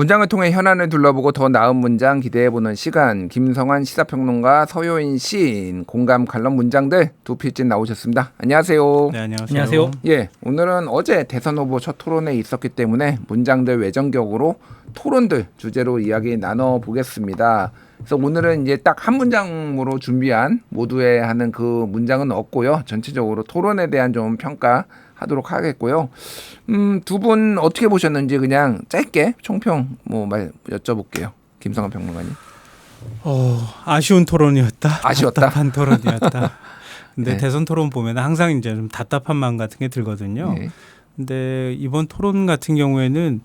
문장을 통해 현안을 둘러보고 더 나은 문장 기대해보는 시간 김성환 시사평론가 서효인 시인 공감 칼럼 문장들 두 필진 나오셨습니다. 안녕하세요. 네, 안녕하세요. 안녕하세요. 예, 오늘은 어제 대선 후보 첫 토론회 있었기 때문에 문장들 외전격으로 토론들 주제로 이야기 나눠 보겠습니다. 그래서 오늘은 이제 딱 한 문장으로 준비한 모두의 하는 그 문장은 없고요. 전체적으로 토론에 대한 좀 평가 하도록 하겠고요. 음, 두 분 어떻게 보셨는지 그냥 짧게 총평 뭐 말 여쭤볼게요. 김성환 평론가님. 어, 아쉬운 토론이었다. 아쉬웠다? 답답한 토론이었다. 근데 네. 대선 토론 보면 항상 이제 좀 답답한 마음 같은 게 들거든요. 예. 근데 이번 토론 같은 경우에는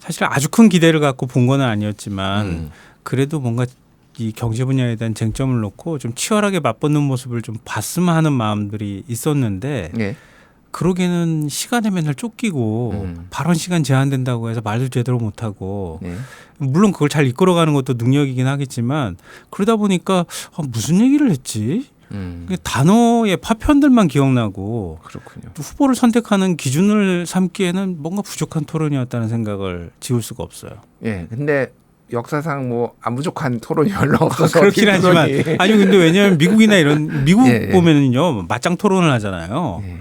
사실 아주 큰 기대를 갖고 본 건 아니었지만 음. 그래도 뭔가 이 경제 분야에 대한 쟁점을 놓고 좀 치열하게 맞붙는 모습을 좀 봤으면 하는 마음들이 있었는데 예. 그러기에는 시간에 맨날 쫓기고 음. 발언 시간 제한된다고 해서 말도 제대로 못하고 네. 물론 그걸 잘 이끌어가는 것도 능력이긴 하겠지만 그러다 보니까 아, 무슨 얘기를 했지? 음. 그 단어의 파편들만 기억나고 그렇군요. 또 후보를 선택하는 기준을 삼기에는 뭔가 부족한 토론이었다는 생각을 지울 수가 없어요. 예. 근데 역사상 뭐 안 부족한 토론이 별로 없어서 그렇긴 하지만 아니 근데 왜냐하면 미국이나 이런 미국 예, 예. 보면은요 맞짱 토론을 하잖아요. 예.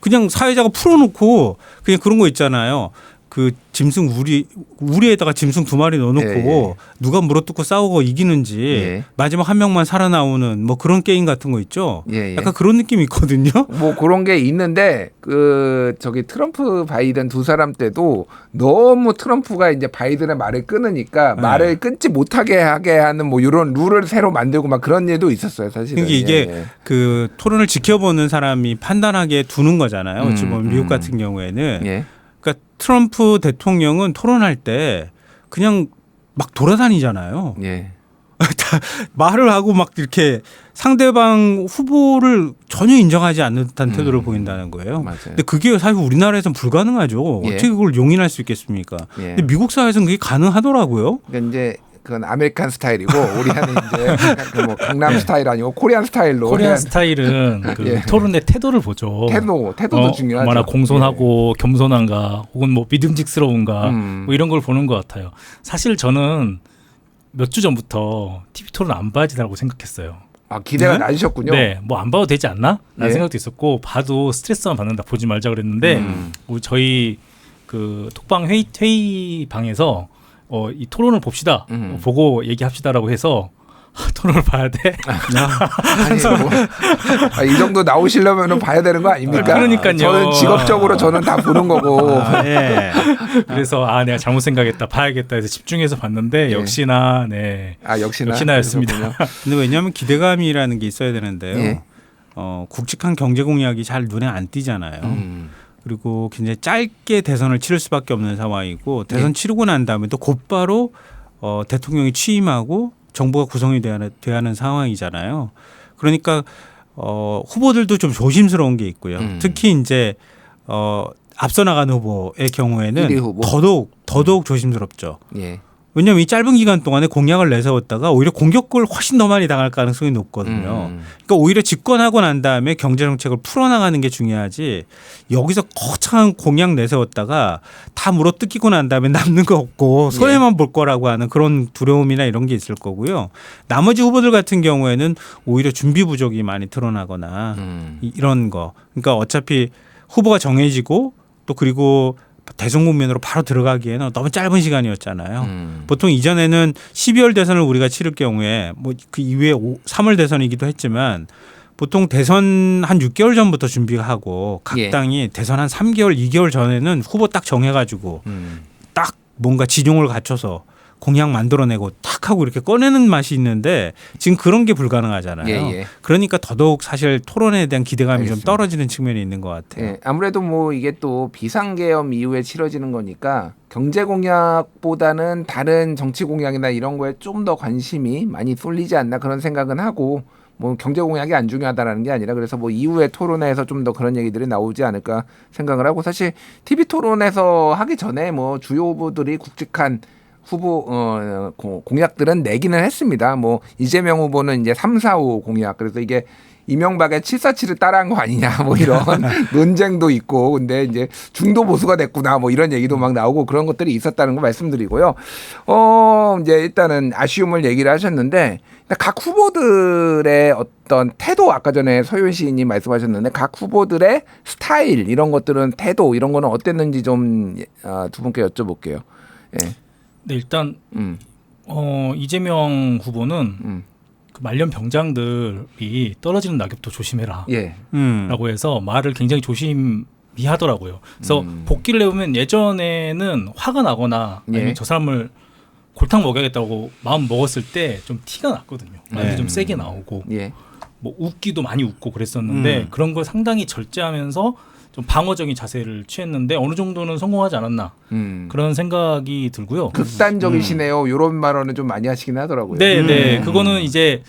그냥 사회자가 풀어놓고 그냥 그런 거 있잖아요. 그 짐승 우리 우리에다가 짐승 두 마리 넣어놓고 예, 예. 누가 물어뜯고 싸우고 이기는지 예. 마지막 한 명만 살아나오는 뭐 그런 게임 같은 거 있죠. 예, 예. 약간 그런 느낌이 있거든요. 뭐 그런 게 있는데 그 저기 트럼프 바이든 두 사람 때도 너무 트럼프가 이제 바이든의 말을 끊으니까 네. 말을 끊지 못하게 하게 하는 뭐 이런 룰을 새로 만들고 막 그런 일도 있었어요 사실은. 그러니까 이게 예, 예. 그 토론을 지켜보는 사람이 판단하게 두는 거잖아요. 음, 어찌 보면 미국 음. 같은 경우에는 트럼프 대통령은 토론할 때 그냥 막 돌아다니잖아요. 예. 다 말을 하고 막 이렇게 상대방 후보를 전혀 인정하지 않는 듯한 태도를 음. 보인다는 거예요. 맞아요. 근데 그게 사실 우리나라에서는 불가능하죠. 예. 어떻게 그걸 용인할 수 있겠습니까? 예. 근데 미국 사회에서는 그게 가능하더라고요. 그러니까 이제 그건 아메리칸 스타일이고 우리는 이제 그뭐 강남 스타일 아니고 코리안 스타일로 코리안 스타일은 그 예. 토론의 태도를 보죠. 태도 태도도 어, 중요하죠. 얼마나 공손하고 겸손한가, 혹은 뭐 믿음직스러운가, 음. 뭐 이런 걸 보는 것 같아요. 사실 저는 몇 주 전부터 TV 토론 안 봐야 되라고 생각했어요. 아 기대가 네? 낮으셨군요. 네, 뭐 안 봐도 되지 않나? 라는 예. 생각도 있었고, 봐도 스트레스만 받는다, 보지 말자 그랬는데, 음. 우리 저희 그 톡방 회의, 회의 방에서 어, 이 토론을 봅시다. 음. 어, 보고 얘기합시다라고 해서 아, 토론을 봐야 돼. 아니 뭐, 아, 이 정도 나오시려면 봐야 되는 거 아닙니까? 그러니까요. 저는 직업적으로 저는 다 보는 거고. 아, 예. 그래서 아 내가 잘못 생각했다 봐야겠다 해서 집중해서 봤는데 예. 역시나 네 아 역시나 역시나였습니다. 근데 왜냐하면 기대감이라는 게 있어야 되는데요. 예. 어, 굵직한 경제 공약이 잘 눈에 안 띄잖아요. 음. 그리고 굉장히 짧게 대선을 치를 수밖에 없는 상황이고 대선 예. 치르고 난 다음에 또 곧바로 어, 대통령이 취임하고 정부가 구성이 돼야 하는, 상황이잖아요. 그러니까 어, 후보들도 좀 조심스러운 게 있고요. 음. 특히 이제 어, 앞서 나가는 후보의 경우에는 후보. 더더욱 더더욱 조심스럽죠. 예. 왜냐하면 이 짧은 기간 동안에 공약을 내세웠다가 오히려 공격을 훨씬 더 많이 당할 가능성이 높거든요. 음. 그러니까 오히려 집권하고 난 다음에 경제 정책을 풀어나가는 게 중요하지 여기서 거창한 공약 내세웠다가 다 물어뜯기고 난 다음에 남는 거 없고 손해만 볼 거라고 하는 그런 두려움이나 이런 게 있을 거고요. 나머지 후보들 같은 경우에는 오히려 준비 부족이 많이 드러나거나 음. 이- 이런 거. 그러니까 어차피 후보가 정해지고 또 그리고 대선 국면으로 바로 들어가기에는 너무 짧은 시간이었잖아요. 음. 보통 이전에는 12월 대선을 우리가 치를 경우에 뭐 그 이후에 3월 대선이기도 했지만 보통 대선 한 6개월 전부터 준비하고 각 예. 당이 대선 한 3개월, 2개월 전에는 후보 딱 정해가지고 음. 딱 뭔가 지종을 갖춰서 공약 만들어내고 탁 하고 이렇게 꺼내는 맛이 있는데 지금 그런 게 불가능하잖아요. 예, 예. 그러니까 더더욱 사실 토론에 대한 기대감이 알겠습니다. 좀 떨어지는 측면이 있는 것 같아요. 예. 아무래도 뭐 이게 또 비상계엄 이후에 치러지는 거니까 경제 공약보다는 다른 정치 공약이나 이런 거에 좀 더 관심이 많이 쏠리지 않나 그런 생각은 하고 뭐 경제 공약이 안 중요하다라는 게 아니라 그래서 뭐 이후에 토론회에서 좀 더 그런 얘기들이 나오지 않을까 생각을 하고 사실 TV 토론에서 하기 전에 뭐 주요 후보들이 굵직한 후보 어, 고- 공약들은 내기는 했습니다. 뭐 이재명 후보는 이제 3, 4, 5 공약. 그래서 이게 이명박의 747을 따라한 거 아니냐 뭐 이런 논쟁도 있고 근데 이제 중도 보수가 됐구나 뭐 이런 얘기도 막 나오고 그런 것들이 있었다는 거 말씀드리고요. 어 이제 일단은 아쉬움을 얘기를 하셨는데 각 후보들의 어떤 태도 아까 전에 서윤 시인님 말씀하셨는데 각 후보들의 스타일 이런 것들은 태도 이런 거는 어땠는지 좀 두 분께 여쭤볼게요. 예. 네, 일단 음. 어, 이재명 후보는 음. 그 말년 병장들이 떨어지는 낙엽도 조심해라. 예. 음. 라고 해서 말을 굉장히 조심히 하더라고요. 그래서 음. 복귀를 해보면 예전에는 화가 나거나 아니면 예. 저 사람을 골탕 먹여야겠다고 마음 먹었을 때 좀 티가 났거든요. 말이 네. 좀 세게 나오고 예. 뭐 웃기도 많이 웃고 그랬었는데 음. 그런 걸 상당히 절제하면서 좀 방어적인 자세를 취했는데 어느 정도는 성공하지 않았나 음. 그런 생각이 들고요. 극단적이시네요. 요런 발언을 좀 많이 하시긴 하더라고요. 네, 네, 음. 그거는 이제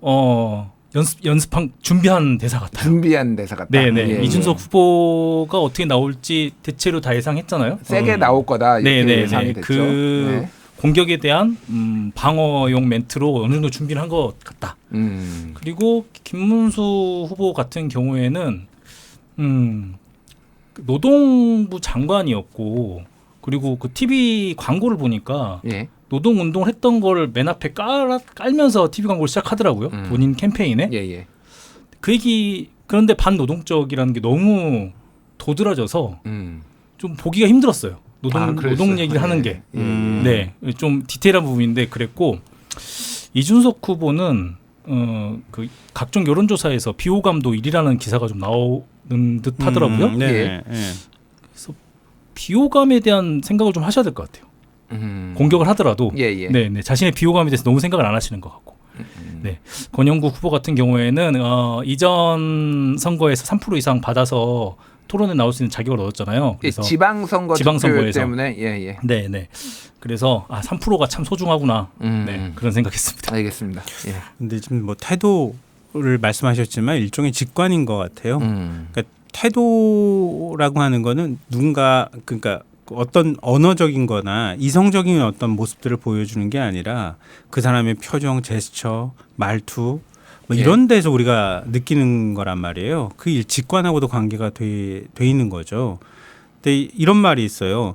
어 연습 연습한 준비한 대사 같아요. 준비한 대사 같다. 네, 네. 예, 이준석 예. 후보가 어떻게 나올지 대체로 다 예상했잖아요. 세게 어, 나올 거다 이렇게 네, 네, 예상이 네. 됐죠. 그 네. 공격에 대한 음, 방어용 멘트로 어느 정도 준비를 한 것 같다. 음. 그리고 김문수 후보 같은 경우에는 음, 그 노동부 장관이었고 그리고 그 TV 광고를 보니까 예. 노동 운동을 했던 걸 맨 앞에 깔, 깔면서 TV 광고를 시작하더라고요. 음. 본인 캠페인에. 예, 예. 그 얘기 그런데 반노동적이라는 게 너무 도드라져서 음. 좀 보기가 힘들었어요. 노동 아. 노동 얘기를 하는 예, 게. 예, 예. 음. 네, 좀 디테일한 부분인데 그랬고 이준석 후보는 어, 그 각종 여론조사에서 비호감도 1위라는 기사가 좀 나오는 듯 하더라고요. 음, 네. 예. 예. 비호감에 대한 생각을 좀 하셔야 될 것 같아요. 음. 공격을 하더라도 예, 예. 네, 네, 자신의 비호감에 대해서 너무 생각을 안 하시는 것 같고. 음. 네. 권영국 후보 같은 경우에는 어, 이전 선거에서 3% 이상 받아서 토론에 나올 수 있는 자격을 얻었잖아요. 예, 그래서 지방선거 지방선거에서. 때문에 예, 예. 네, 네. 그래서 아, 3%가 참 소중하구나. 음. 네, 그런 생각했습니다. 알겠습니다. 예. 근데 지금 뭐 태도 를 말씀하셨지만 일종의 직관인 것 같아요. 음. 그러니까 태도라고 하는 거는 누군가 그러니까 어떤 언어적인 거나 이성적인 어떤 모습들을 보여주는 게 아니라 그 사람의 표정, 제스처, 말투 뭐 예. 이런 데서 우리가 느끼는 거란 말이에요. 그 일 직관하고도 관계가 돼, 돼 있는 거죠. 근데 이- 이런 말이 있어요.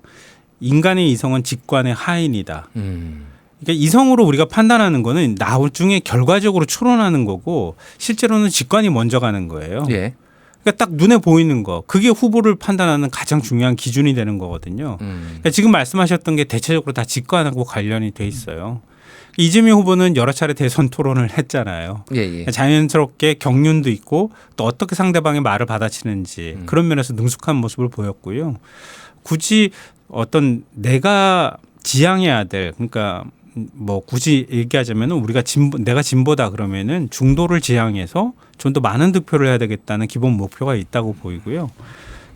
인간의 이성은 직관의 하인이다. 음. 그러니까 이성으로 우리가 판단하는 거는 나중에 결과적으로 추론하는 거고 실제로는 직관이 먼저 가는 거예요. 예. 그러니까 딱 눈에 보이는 거 그게 후보를 판단하는 가장 중요한 기준이 되는 거거든요. 음. 그러니까 지금 말씀하셨던 게 대체적으로 다 직관하고 관련이 돼 있어요. 이재명 후보는 여러 차례 대선 토론을 했잖아요. 예, 예. 자연스럽게 경륜도 있고 또 어떻게 상대방의 말을 받아치는지 음. 그런 면에서 능숙한 모습을 보였고요. 굳이 어떤 내가 지향해야 될 그러니까 뭐 굳이 얘기하자면 우리가 진보 내가 진보다 그러면은 중도를 지향해서 좀 더 많은 득표를 해야 되겠다는 기본 목표가 있다고 보이고요.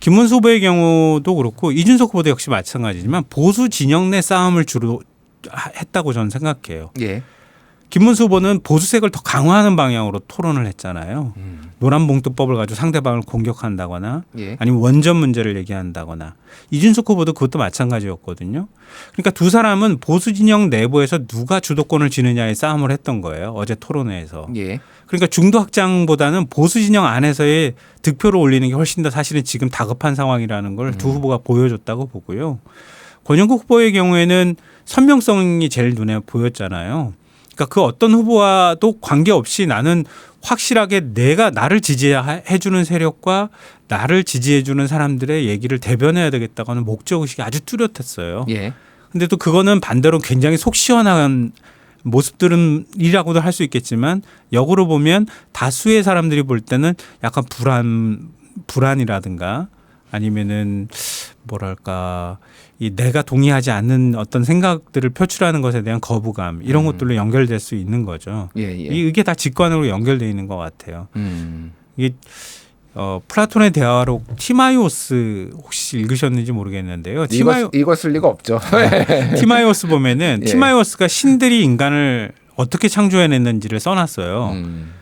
김문수 후보의 경우도 그렇고 이준석 후보도 역시 마찬가지지만 보수 진영 내 싸움을 주로 하- 했다고 저는 생각해요. 예. 김문수 후보는 보수색을 더 강화하는 방향으로 토론을 했잖아요. 음. 노란봉투법을 가지고 상대방을 공격한다거나 예. 아니면 원전 문제를 얘기한다거나 이준석 후보도 그것도 마찬가지였거든요. 그러니까 두 사람은 보수 진영 내부에서 누가 주도권을 쥐느냐의 싸움을 했던 거예요. 어제 토론회에서. 예. 그러니까 중도 확장보다는 보수 진영 안에서의 득표를 올리는 게 훨씬 더 사실은 지금 다급한 상황이라는 걸두 후보가 보여줬다고 보고요. 권영국 후보의 경우에는 선명성이 제일 눈에 보였잖아요. 그러니까 그 어떤 후보와도 관계없이 나는 확실하게 내가 나를 지지해주는 세력과 나를 지지해주는 사람들의 얘기를 대변해야 되겠다고 하는 목적 의식이 아주 뚜렷했어요. 예. 근데 또 그거는 반대로 굉장히 속 시원한 모습들은 이라고도 할 수 있겠지만 역으로 보면 다수의 사람들이 볼 때는 약간 불안 불안이라든가 아니면은 뭐랄까 이 내가 동의하지 않는 어떤 생각들을 표출하는 것에 대한 거부감 이런 음. 것들로 연결될 수 있는 거죠. 예, 예. 이- 이게 다 직관으로 연결돼 있는 것 같아요. 음. 이게 어, 플라톤의 대화록 티마이오스 혹시 읽으셨는지 모르겠는데요. 티마이 이거 이거 쓸 리가 없죠. 티마이오스 보면은 예. 티마이오스가 신들이 인간을 어떻게 창조해냈는지를 써놨어요. 음.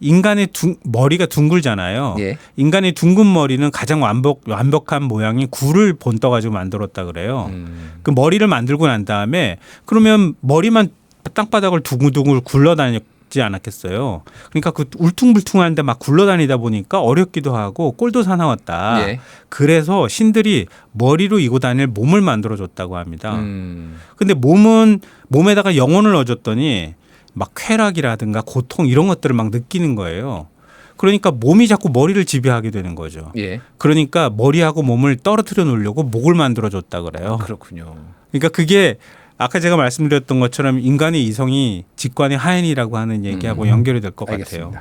인간의 둥, 머리가 둥글잖아요. 예. 인간의 둥근 머리는 가장 완벽 완벽한 모양이 굴을 본떠 가지고 만들었다 그래요. 음. 그 머리를 만들고 난 다음에 그러면 머리만 땅바닥을 두글두글 굴러다니 어렵지 않았겠어요. 그러니까 그 울퉁불퉁한데 막 굴러다니다 보니까 어렵기도 하고 꼴도 사나웠다. 예. 그래서 신들이 머리로 이고 다닐 몸을 만들어 줬다고 합니다. 음. 근데 몸은 몸에다가 영혼을 넣어줬더니 막 쾌락이라든가 고통 이런 것들을 막 느끼는 거예요. 그러니까 몸이 자꾸 머리를 지배하게 되는 거죠. 예. 그러니까 머리하고 몸을 떨어뜨려 놓으려고 목을 만들어 줬다 그래요. 그렇군요. 그러니까 그게 아까 제가 말씀드렸던 것처럼 인간의 이성이 직관의 하인이라고 하는 얘기하고 음. 연결이 될 것 같아요.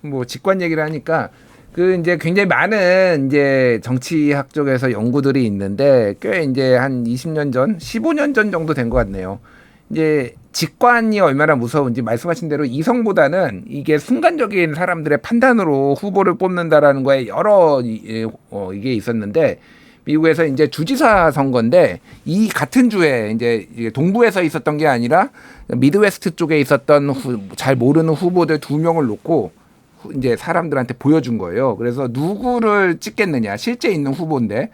뭐 직관 얘기를 하니까 그 이제 굉장히 많은 이제 정치학 쪽에서 연구들이 있는데 꽤 이제 한 20년 전, 15년 전 정도 된 것 같네요. 이제 직관이 얼마나 무서운지 말씀하신 대로 이성보다는 이게 순간적인 사람들의 판단으로 후보를 뽑는다라는 거에 여러 이- 어, 이게 있었는데 미국에서 이제 주지사 선거인데 이 같은 주에 이제 동부에서 있었던 게 아니라 미드웨스트 쪽에 있었던 후, 잘 모르는 후보들 두 명을 놓고 후- 이제 사람들한테 보여준 거예요. 그래서 누구를 찍겠느냐 실제 있는 후보인데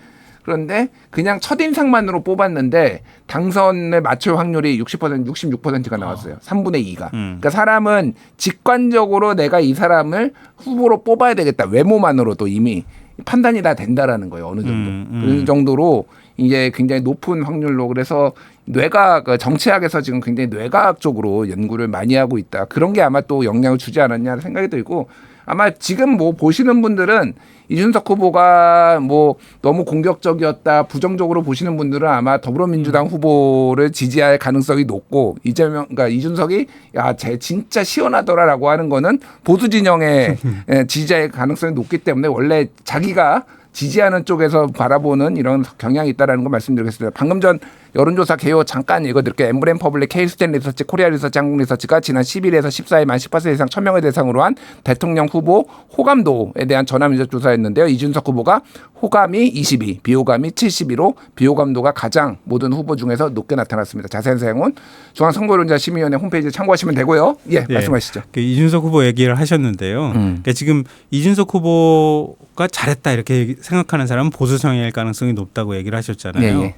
그런데 그냥 첫인상만으로 뽑았는데 당선을 맞출 확률이 60% 66%가 나왔어요. 3분의 2가. 음. 그러니까 사람은 직관적으로 내가 이 사람을 후보로 뽑아야 되겠다. 외모만으로도 이미 판단이 다 된다라는 거예요. 어느 정도. 음, 음. 그런 정도로 이게 굉장히 높은 확률로 그래서 뇌과학 그 정치학에서 지금 굉장히 뇌과학 쪽으로 연구를 많이 하고 있다. 그런 게 아마 또 영향을 주지 않았냐 생각이 들고 아마 지금 뭐 보시는 분들은 이준석 후보가 뭐 너무 공격적이었다 부정적으로 보시는 분들은 아마 더불어민주당 후보를 지지할 가능성이 높고 이재명 그러니까 이준석이 야쟤 진짜 시원하더라라고 하는 거는 보수 진영의 예, 지지자의 가능성이 높기 때문에 원래 자기가 지지하는 쪽에서 바라보는 이런 경향이 있다라는 거 말씀드리겠습니다. 방금 전 여론조사 개요 잠깐 읽어드릴게요. 엠브렘 퍼블릭 케이스텐 리서치 코리아 리서치 한국 리서치가 지난 10일에서 14일 만 18세 이상 1000명을 대상으로 한 대통령 후보 호감도에 대한 전화민족 조사 였는데요. 이준석 후보가 호감이 22, 비호감이 72로 비호감도가 가장 모든 후보 중에서 높게 나타났습니다. 자세한 사항은 중앙선거론자 심의위원회 홈페이지에 참고하시면 되고요. 예, 예. 말씀하시죠. 그 이준석 후보 얘기를 하셨는데요. 음. 그러니까 지금 이준석 후보가 잘했다 이렇게 생각하는 사람은 보수 성향일 가능성이 높다고 얘기를 하셨잖아요. 예, 예.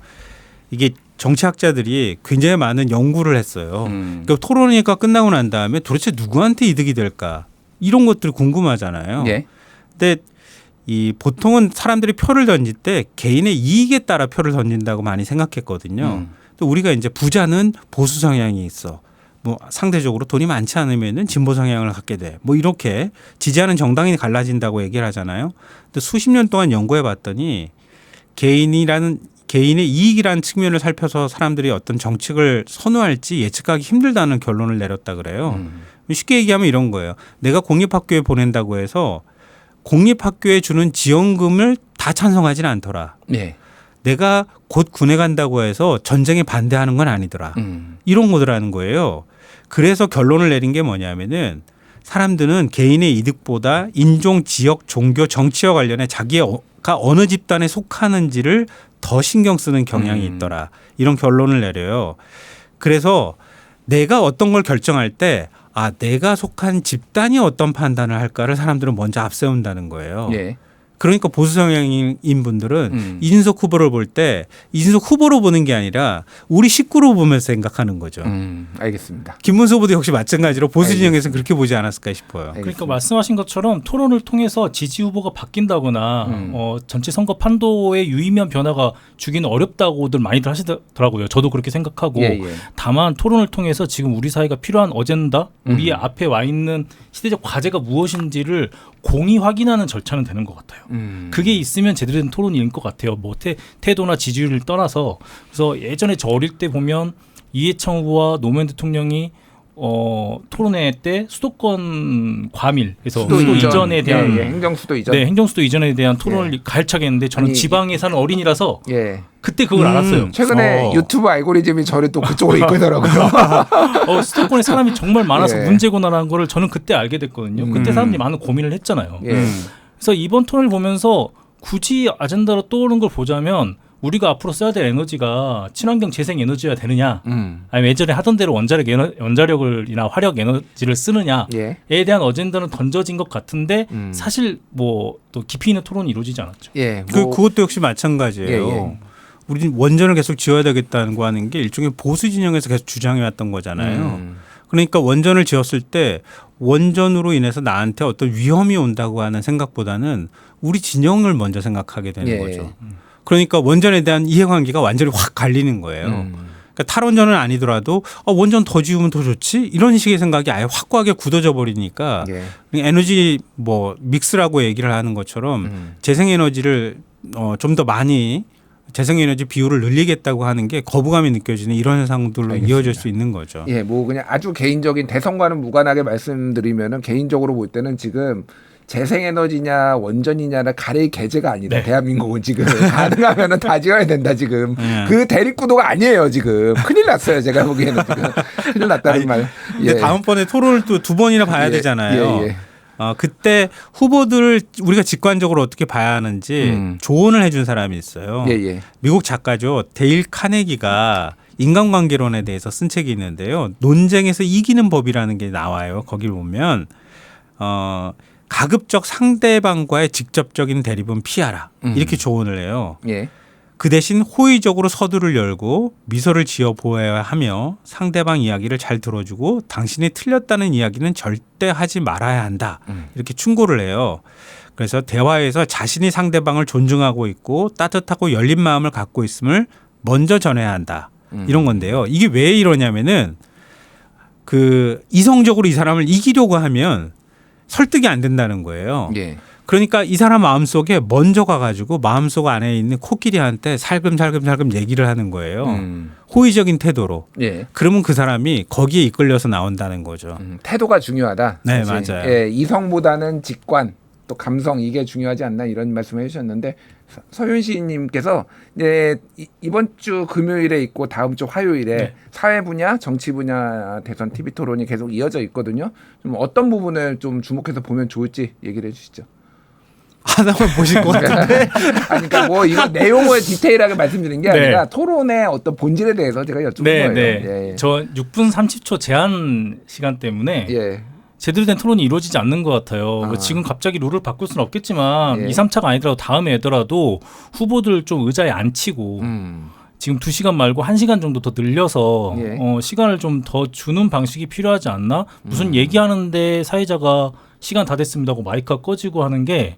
이게 정치학자들이 굉장히 많은 연구를 했어요. 음. 그러니까 토론회가 끝나고 난 다음에 도대체 누구한테 이득이 될까 이런 것들이 궁금하잖아요. 예. 근데 이 보통은 사람들이 표를 던질 때 개인의 이익에 따라 표를 던진다고 많이 생각했거든요. 음. 또 우리가 이제 부자는 보수 성향이 있어. 뭐 상대적으로 돈이 많지 않으면은 진보 성향을 갖게 돼. 뭐 이렇게 지지하는 정당이 갈라진다고 얘기를 하잖아요. 근데 수십 년 동안 연구해 봤더니 개인이라는 개인의 이익이라는 측면을 살펴서 사람들이 어떤 정책을 선호할지 예측하기 힘들다는 결론을 내렸다 그래요. 음. 쉽게 얘기하면 이런 거예요. 내가 공립학교에 보낸다고 해서 공립학교에 주는 지원금을 다 찬성하지는 않더라. 예. 내가 곧 군에 간다고 해서 전쟁에 반대하는 건 아니더라. 음. 이런 거더라는 거예요. 그래서 결론을 내린 게 뭐냐면은 사람들은 개인의 이득보다 인종, 지역, 종교, 정치와 관련해 자기가 어느 집단에 속하는지를 더 신경 쓰는 경향이 음. 있더라. 이런 결론을 내려요. 그래서 내가 어떤 걸 결정할 때 아, 내가 속한 집단이 어떤 판단을 할까를 사람들은 먼저 앞세운다는 거예요. 예. 그러니까 보수 성향인 분들은 음. 이준석 후보를 볼 때 이준석 후보로 보는 게 아니라 우리 식구로 보면서 생각하는 거죠. 음, 알겠습니다. 김문수 후보도 역시 마찬가지로 보수. 진영에서는 그렇게 보지 않았을까 싶어요. 그러니까 알겠습니다. 말씀하신 것처럼 토론을 통해서 지지 후보가 바뀐다거나 음. 어, 전체 선거 판도에 유의미한 변화가 주기는 어렵다고들 많이들 하시더라고요. 저도 그렇게 생각하고 예, 예. 다만 토론을 통해서 지금 우리 사회가 필요한 어젠다, 우리의 음. 앞에 와 있는 시대적 과제가 무엇인지를 공히 확인하는 절차는 되는 것 같아요. 음. 그게 있으면 제대로 된 토론일 것 같아요. 뭐 태, 태도나 지지율을 떠나서 그래서 예전에 저 어릴 때 보면 이해창 후보와 노무현 대통령이 어, 토론회 때 수도권 과밀 그래서 수도, 이전, 에 대한 예, 예, 행정 수도 이전. 네, 행정 수도 이전에 대한 토론을 가열차게 했는데 저는 아니, 지방에 사는 어린이라서 예. 그때 그걸 음. 알았어요. 최근에 어. 유튜브 알고리즘이 저를 또 그쪽으로 이끌더라고요. 어, 수도권에 사람이 정말 많아서 예. 문제구나라는 거를 저는 그때 알게 됐거든요. 그때 음. 사람들이 많은 고민을 했잖아요. 예. 음. 그래서 이번 토론을 보면서 굳이 아젠다로 떠오른 걸 보자면 우리가 앞으로 써야 될 에너지가 친환경 재생 에너지가 되느냐 음. 아니면 예전에 하던 대로 원자력 에너, 원자력을이나 화력 에너지를 쓰느냐에 예. 대한 어젠다는 던져진 것 같은데 음. 사실 뭐 또 깊이 있는 토론이 이루어지지 않았죠. 예. 그 뭐, 그것도 역시 마찬가지예요. 예, 예. 우리 원전을 계속 지어야 되겠다는 거 하는 게 일종의 보수 진영에서 계속 주장해 왔던 거잖아요. 음. 그러니까 원전을 지었을 때 원전으로 인해서 나한테 어떤 위험이 온다고 하는 생각보다는 우리 진영을 먼저 생각하게 되는 예. 거죠. 그러니까 원전에 대한 이해관계가 완전히 확 갈리는 거예요. 음. 그러니까 탈원전은 아니더라도 어, 원전 더 지으면 더 좋지 이런 식의 생각이 아예 확고하게 굳어져 버리니까 예. 에너지 뭐 믹스라고 얘기를 하는 것처럼 음. 재생에너지를 어, 좀 더 많이 재생에너지 비율을 늘리겠다고 하는 게 거부감이 느껴지는 이런 현상들로 알겠습니다. 이어질 수 있는 거죠. 예, 뭐 그냥 아주 개인적인 대선과는 무관하게 말씀드리면은 개인적으로 볼 때는 지금 재생에너지냐 원전이냐는 가릴 계제가 아니다. 네. 대한민국은 지금 가능하면은 다 지어야 된다 지금. 네. 그 대립구도가 아니에요 지금. 큰일 났어요 제가 보기에는 지금. 큰일 났다는 아니, 말. 근데 다음번에 토론을 또 두 번이나 봐야 예, 되잖아요. 예, 예. 어, 그때 후보들을 우리가 직관적으로 어떻게 봐야 하는지 음. 조언을 해준 사람이 있어요. 예, 예. 미국 작가죠. 데일 카네기가 인간관계론에 대해서 쓴 책이 있는데요. 논쟁에서 이기는 법이라는 게 나와요. 거길 보면 어, 가급적 상대방과의 직접적인 대립은 피하라. 음. 이렇게 조언을 해요. 예. 그 대신 호의적으로 서두를 열고 미소를 지어 보여야 하며 상대방 이야기를 잘 들어주고 당신이 틀렸다는 이야기는 절대 하지 말아야 한다. 음. 이렇게 충고를 해요. 그래서 대화에서 자신이 상대방을 존중하고 있고 따뜻하고 열린 마음을 갖고 있음을 먼저 전해야 한다. 음. 이런 건데요. 이게 왜 이러냐면은 그 이성적으로 이 사람을 이기려고 하면 설득이 안 된다는 거예요. 예. 그러니까 이 사람 마음속에 먼저 가가지고 마음속 안에 있는 코끼리한테 살금살금 살금 얘기를 하는 거예요. 음. 호의적인 태도로. 예. 그러면 그 사람이 거기에 이끌려서 나온다는 거죠. 음, 태도가 중요하다. 네, 사실. 맞아요. 예, 이성보다는 직관 또 감성 이게 중요하지 않나 이런 말씀을 해주셨는데 서- 서윤 시님께서 이제 이- 이번 주 금요일에 있고 다음 주 화요일에 네. 사회 분야, 정치 분야 대선 TV 토론이 계속 이어져 있거든요. 좀 어떤 부분을 좀 주목해서 보면 좋을지 얘기를 해주시죠. 하나만 보실 것 같은데. 아니, 그러니까 뭐 이거 내용을 디테일하게 말씀드린 게 네. 아니라 토론의 어떤 본질에 대해서 제가 여쭙는 네, 거예요. 네. 예, 예. 저 6분 30초 제한 시간 때문에 예. 제대로 된 토론이 이루어지지 않는 것 같아요. 아. 뭐 지금 갑자기 룰을 바꿀 수는 없겠지만 예. 2, 3차가 아니더라도 다음에 애더라도 후보들 좀 의자에 앉히고 음. 지금 2시간 말고 1시간 정도 더 늘려서 예. 어, 시간을 좀 더 주는 방식이 필요하지 않나? 무슨 음. 얘기하는데 사회자가 시간 다 됐습니다 하고 마이크가 꺼지고 하는 게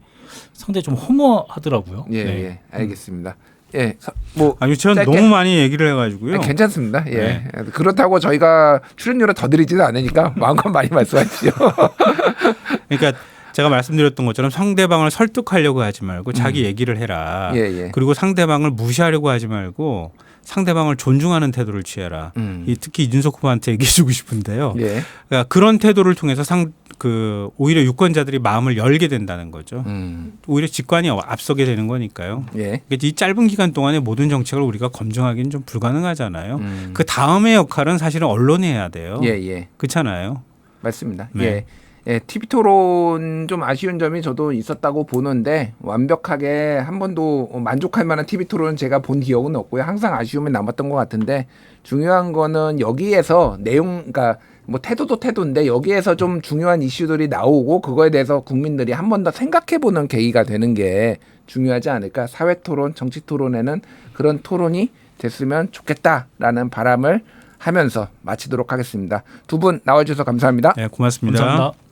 상당히 좀 허무하더라고요. 예, 네. 예. 알겠습니다. 예. 서- 뭐 아니, 저는 짧게. 너무 많이 얘기를 해가지고요. 아니, 괜찮습니다. 예. 네. 그렇다고 저희가 출연료를 더 드리지는 않으니까 마음껏 많이 말씀하시죠. 그러니까 제가 말씀드렸던 것처럼 상대방을 설득하려고 하지 말고 자기 얘기를 해라. 음. 예, 예. 그리고 상대방을 무시하려고 하지 말고 상대방을 존중하는 태도를 취해라. 음. 이 특히 이준석 후보한테 얘기해주고 싶은데요. 예. 그러니까 그런 태도를 통해서 상 그 오히려 유권자들이 마음을 열게 된다는 거죠. 음. 오히려 직관이 앞서게 되는 거니까요. 예. 그러니까 이 짧은 기간 동안에 모든 정책을 우리가 검증하기는 좀 불가능하잖아요. 음. 그 다음의 역할은 사실은 언론이 해야 돼요. 예, 예. 그렇잖아요. 맞습니다. 네. 예. 예, TV 토론 좀 아쉬운 점이 저도 있었다고 보는데 완벽하게 한 번도 만족할 만한 TV 토론은 제가 본 기억은 없고요. 항상 아쉬움이 남았던 것 같은데 중요한 거는 여기에서 내용, 그러니까 뭐 태도도 태도인데 여기에서 좀 중요한 이슈들이 나오고 그거에 대해서 국민들이 한 번 더 생각해보는 계기가 되는 게 중요하지 않을까. 사회 토론, 정치 토론에는 그런 토론이 됐으면 좋겠다라는 바람을 하면서 마치도록 하겠습니다. 두 분 나와주셔서 감사합니다. 네, 고맙습니다. 감사합니다.